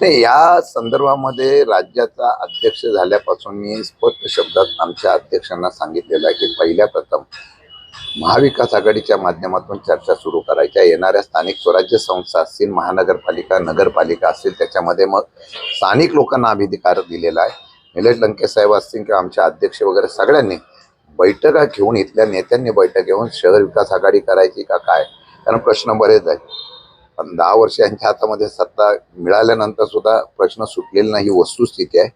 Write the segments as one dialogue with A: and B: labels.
A: नाही या संदर्भामध्ये राज्याचा अध्यक्ष झाल्यापासून मी स्पष्ट शब्दात आमच्या अध्यक्षांना सांगितलेलं आहे की पहिल्या प्रथम महाविकास आघाडीच्या माध्यमातून चर्चा सुरू करायच्या. येणाऱ्या स्थानिक स्वराज्य संस्था असतील महानगरपालिका नगरपालिका असतील त्याच्यामध्ये मग स्थानिक लोकांना अधिकार दिलेला आहे. निलेश लंके साहेब असतील किंवा आमचे अध्यक्ष वगैरे सगळ्यांनी बैठका घेऊन इथल्या नेत्यांनी बैठक घेऊन शहर विकास आघाडी करायची का काय? कारण प्रश्न बरेच आहेत. पण दहा वर्ष यांच्या हातामध्ये सत्ता मिळाल्यानंतर सुद्धा प्रश्न सुटलेला नाही ही वस्तुस्थिती आहे.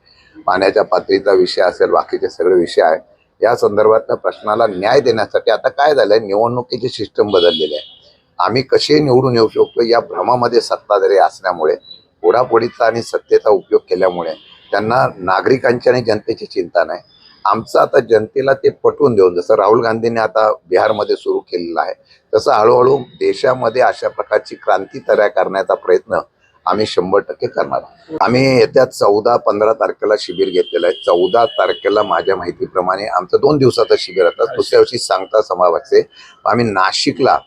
A: पाण्याच्या पातळीचा विषय असेल बाकीचे सगळे विषय आहे. या संदर्भातल्या प्रश्नाला न्याय देण्यासाठी आता काय झालंय निवडणुकीची सिस्टम बदललेली आहे. आम्ही कसे निवडून येऊ शकतो या भ्रमामध्ये सत्ताधारी असल्यामुळे पुढापुढीचा आणि सत्तेचा उपयोग केल्यामुळे त्यांना नागरिकांची आणि जनतेची चिंता नाही. आमचं आता जनतेला ते पटवून देऊन जसं राहुल गांधींनी आता बिहारमध्ये सुरू केलेलं आहे तसं हळूहळू देशामध्ये अशा प्रकारची क्रांती तयार करण्याचा प्रयत्न आम्ही शंभर टक्के करणार आहोत. आम्ही येत्या चौदा पंधरा तारखेला शिबिर घेतलेलं आहे. चौदा तारखेला माझ्या माहितीप्रमाणे आमचं दोन दिवसाचं शिबिर असतात दुसऱ्या दिवशी सांगता समावाचे आम्ही नाशिकला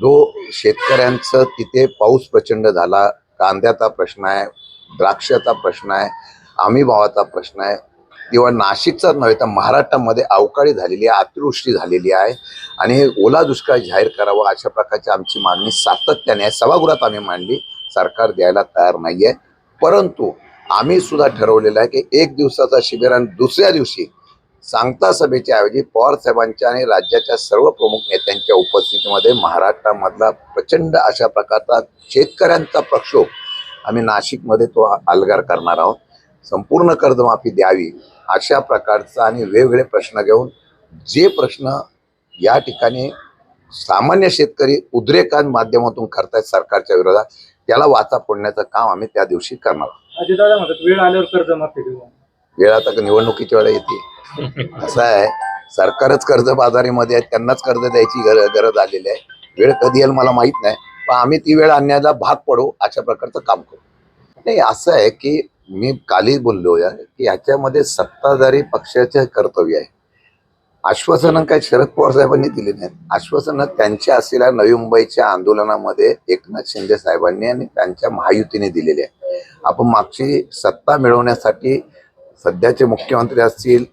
A: जो शेतकऱ्यांचं तिथे पाऊस प्रचंड झाला कांद्याचा प्रश्न आहे द्राक्षाचा प्रश्न आहे हमी भावाचा प्रश्न आहे किंवा नाशिकचाच नव्हे तर महाराष्ट्रामध्ये अवकाळी झालेली आहे अतिवृष्टी झालेली आहे. आणि ओला दुष्काळ जाहीर करावा अशा प्रकारची आमची मागणी सातत्याने आहे. सभागृहात आम्ही मांडली. सरकार द्यायला तयार नाही आहे परंतु आम्ही सुद्धा ठरवलेलं आहे की एक दिवसाचा शिबिर आणि दुसऱ्या दिवशी सांगता सभेच्या ऐवजी पवार साहेबांच्या आणि राज्याच्या सर्व प्रमुख नेत्यांच्या उपस्थितीमध्ये महाराष्ट्रामधला प्रचंड अशा प्रकारचा शेतकऱ्यांचा प्रक्षोभ आम्ही नाशिकमध्ये तो अलगार करणार आहोत. संपूर्ण कर्जमाफी द्यावी अशा प्रकारचा आणि वेगवेगळे प्रश्न घेऊन जे प्रश्न या ठिकाणी सामान्य शेतकरी उद्रेकां माध्यमातून करतायत सरकारच्या विरोधात त्याला वाचा फोडण्याचं काम आम्ही त्या दिवशी करणार
B: वेळ आल्यावर कर्जमाफी देऊ.
A: वेळ आता निवडणुकीच्या वेळा येते. असं आहे. सरकारच कर्जबाजारीमध्ये आहे त्यांनाच कर्ज द्यायची गर- गरज आलेली आहे. वेळ कधी येईल मला माहीत नाही. पण आम्ही ती वेळ आणण्याला भाग पडू अशा प्रकारचं काम करू. नाही असं आहे की मी कालही बोललो या की याच्यामध्ये सत्ताधारी पक्षाचे कर्तव्य आहे. आश्वासनं काय शरद पवार साहेबांनी दिली नाहीत. आश्वासनं त्यांच्या असलेल्या नवी मुंबईच्या आंदोलनामध्ये एकनाथ शिंदे साहेबांनी आणि त्यांच्या महायुतीने दिलेली आहे. आपण मागची सत्ता मिळवण्यासाठी सध्याचे मुख्यमंत्री असतील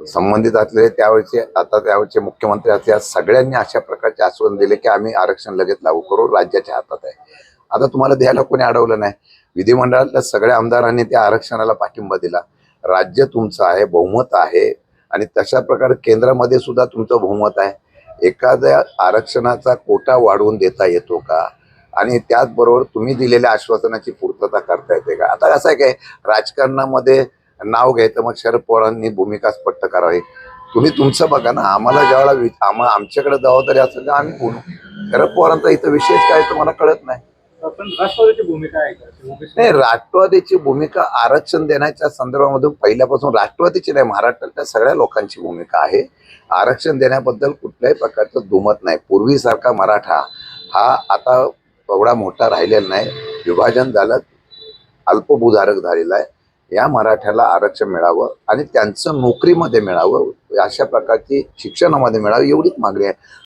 A: संबंधित असलेले त्यावेळेचे आता त्यावेळेचे मुख्यमंत्री असतील सगळ्यांनी अशा प्रकारचे आश्वासन दिले की आम्ही आरक्षण लगेच लागू करू राज्याच्या हातात आहे. आता तुम्हाला द्यायला कोणी अडवलं नाही. विधिमंडळातल्या सगळ्या आमदारांनी त्या आरक्षणाला पाठिंबा दिला. राज्य तुमचं आहे बहुमत आहे आणि तशा प्रकारे केंद्रामध्ये सुद्धा तुमचं बहुमत आहे. एखाद्या आरक्षणाचा कोटा वाढवून देता येतो का? आणि त्याचबरोबर तुम्ही दिलेल्या आश्वासनाची पूर्तता करता येते का? आता कसं आहे काय राजकारणामध्ये नाव घ्यायचं मग शरद पवारांनी भूमिका स्पष्ट करावी. तुम्ही तुमचं बघा ना आम्हाला ज्यावेळेला वि- आमच्याकडे जबाबदारी असेल तर आम्ही बोलू. शरद पवारांचा इथं विशेष काय तुम्हाला कळत नाही.
B: पण राष्ट्रवादीची भूमिका आहे का?
A: नाही राष्ट्रवादीची भूमिका आरक्षण देण्याच्या संदर्भामधून पहिल्यापासून राष्ट्रवादीची नाही महाराष्ट्रातल्या सगळ्या लोकांची भूमिका आहे. आरक्षण देण्याबद्दल कुठल्याही प्रकारचं दुमत नाही. पूर्वीसारखा मराठा हा आता एवढा मोठा राहिलेला नाही. विभाजन झालं अल्पभूधारक झालेला आहे. या मराठ्याला आरक्षण मिळावं आणि त्यांचं नोकरीमध्ये मिळावं अशा प्रकारची शिक्षणामध्ये मिळावं एवढीच मागणी आहे.